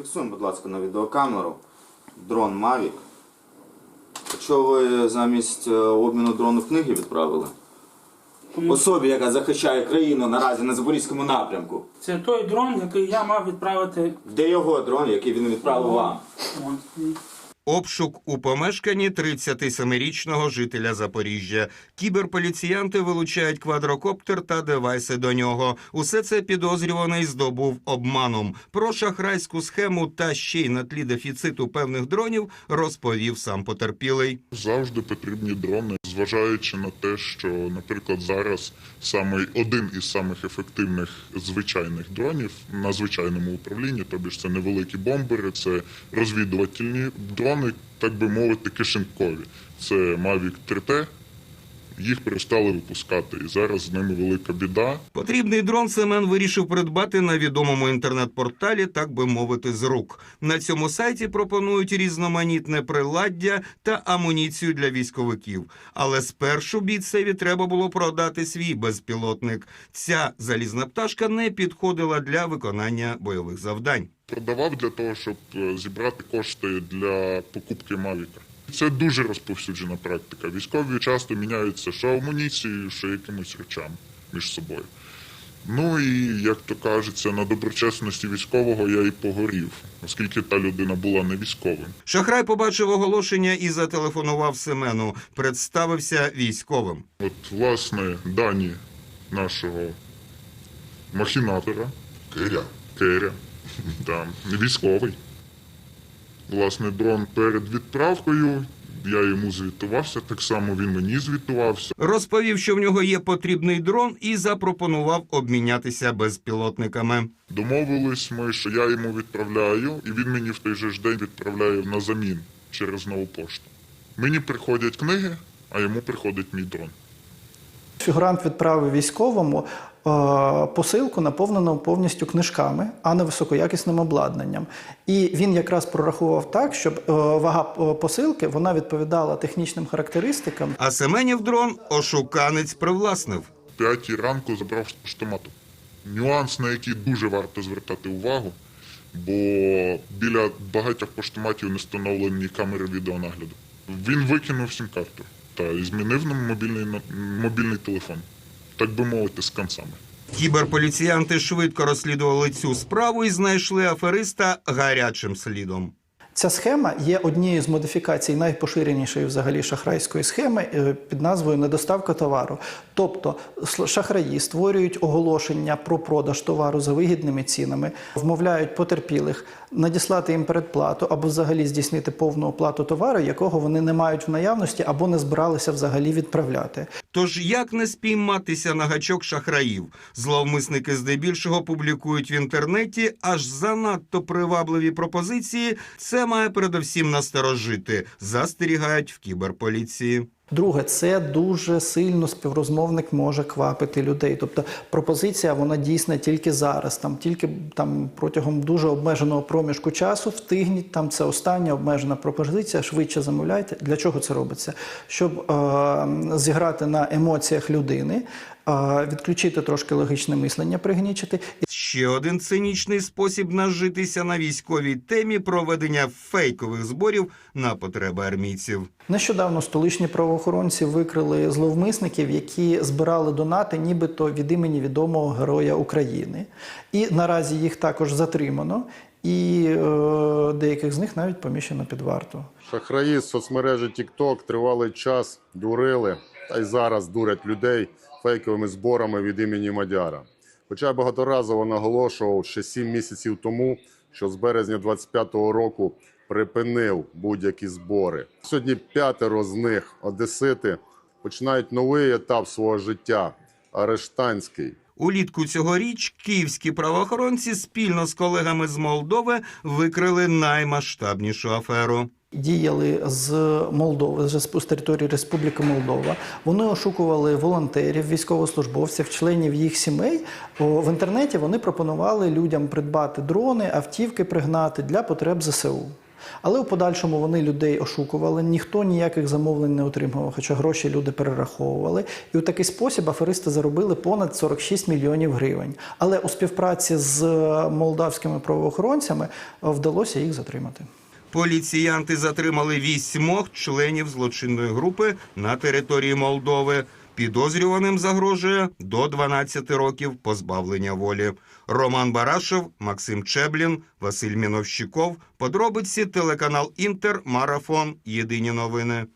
Зафіксуємо, будь ласка, на відеокамеру дрон Mavic. Якщо ви замість е, обміну дрону книги відправили особі, яка захищає країну наразі на Запорізькому напрямку, Це той дрон, який я мав відправити. де його дрон, який він відправив вам? Обшук у помешканні 37-річного жителя Запоріжжя. Кіберполіціянти вилучають квадрокоптер та девайси до нього. Усе це підозрюваний здобув обманом. Про шахрайську схему та ще й на тлі дефіциту певних дронів розповів сам потерпілий. Завжди потрібні дрони, зважаючи на те, що, наприклад, зараз саме один із самих ефективних звичайних дронів на звичайному управлінні, тобі ж це невеликі бомбери, це розвідувальні дрони, так би мовити, кишенькові. Це Mavic 3T. Їх перестали випускати, і зараз з ними велика біда. Потрібний дрон Семен вирішив придбати на відомому інтернет-порталі, так би мовити, з рук. На цьому сайті пропонують різноманітне приладдя та амуніцію для військовиків. Але спершу бійцеві треба було продати свій безпілотник. Ця залізна пташка не підходила для виконання бойових завдань. Продавав для того, щоб е, зібрати кошти для покупки Мавіка. Це дуже розповсюджена практика. Військові часто міняються що амуніцією, що якимись речами між собою. Ну і як то кажеться, на доброчесності військового я і погорів, оскільки та людина була не військовим. Шахрай побачив оголошення і зателефонував Семену. Представився військовим. От, власне, дані нашого махінатора, Киря. Керя, да, військовий. Власне, дрон перед відправкою. Я йому звітувався, так само він мені звітувався. Розповів, що в нього є потрібний дрон, і запропонував обмінятися безпілотниками. Домовились ми, що я йому відправляю, і він мені в той же ж день відправляє на замін через нову пошту. Мені приходять книги, а йому приходить мій дрон. Фігурант відправив військовому е, посилку, наповнену повністю книжками, а не високоякісним обладнанням. І він якраз прорахував так, щоб е, вага е, посилки вона відповідала технічним характеристикам. А Семенів дрон ошуканець привласнив. П'ятій ранку забрав з поштомату. Нюанс, на який дуже варто звертати увагу, бо біля багатьох поштоматів не встановлені камери відеонагляду. Він викинув сім-карту та і змінив нам мобільний, мобільний телефон, так би мовити, з концами. Кіберполіціянти швидко розслідували цю справу і знайшли афериста гарячим слідом. Ця схема є однією з модифікацій найпоширенішої взагалі шахрайської схеми е, під назвою недоставка товару. Тобто шахраї створюють оголошення про продаж товару за вигідними цінами, вмовляють потерпілих надіслати їм передплату або взагалі здійснити повну оплату товару, якого вони не мають в наявності або не збиралися взагалі відправляти. Тож як не спійматися на гачок шахраїв? Зловмисники здебільшого публікують в інтернеті аж занадто привабливі пропозиції. Це має передовсім насторожити, застерігають в кіберполіції. Друге, це дуже сильно співрозмовник може квапити людей. Тобто пропозиція вона дійсна тільки зараз, там тільки там протягом дуже обмеженого проміжку часу встигніть. Там це остання обмежена пропозиція. Швидше замовляйте. Для чого це робиться? Щоб е, зіграти на емоціях людини, е, відключити трошки логічне мислення, пригнічити Ще один цинічний спосіб нажитися на військовій темі проведення фейкових зборів на потреби армійців. Нещодавно столичні правоохоронці викрили зловмисників, які збирали донати, нібито від імені відомого героя України. І наразі їх також затримано, і е, деяких з них навіть поміщено під варту. Шахраї з соцмережі TikTok тривалий час дурили, та й зараз дурять людей фейковими зборами від імені Мадяра. Хоча я багаторазово наголошував ще 7 місяців тому, що з березня 25-го року припинив будь-які збори. Сьогодні п'ятеро з них, одесити, починають новий етап свого життя арештанський. Улітку цьогоріч київські правоохоронці спільно з колегами з Молдови викрили наймасштабнішу аферу. Діяли з Молдови, з території Республіки Молдова. Вони ошукували волонтерів, військовослужбовців, членів їх сімей. В інтернеті вони пропонували людям придбати дрони, автівки пригнати для потреб ЗСУ. Але у подальшому вони людей ошукували, ніхто ніяких замовлень не отримував, хоча гроші люди перераховували. І у такий спосіб аферисти заробили понад 46 мільйонів гривень. Але у співпраці з молдавськими правоохоронцями вдалося їх затримати. Поліціянти затримали вісьмох членів злочинної групи на території Молдови. Підозрюваним загрожує до 12 років позбавлення волі. Роман Барашев, Максим Чеблін, Василь Міновщиков. Подробиці телеканал Інтер, Марафон. Єдині новини.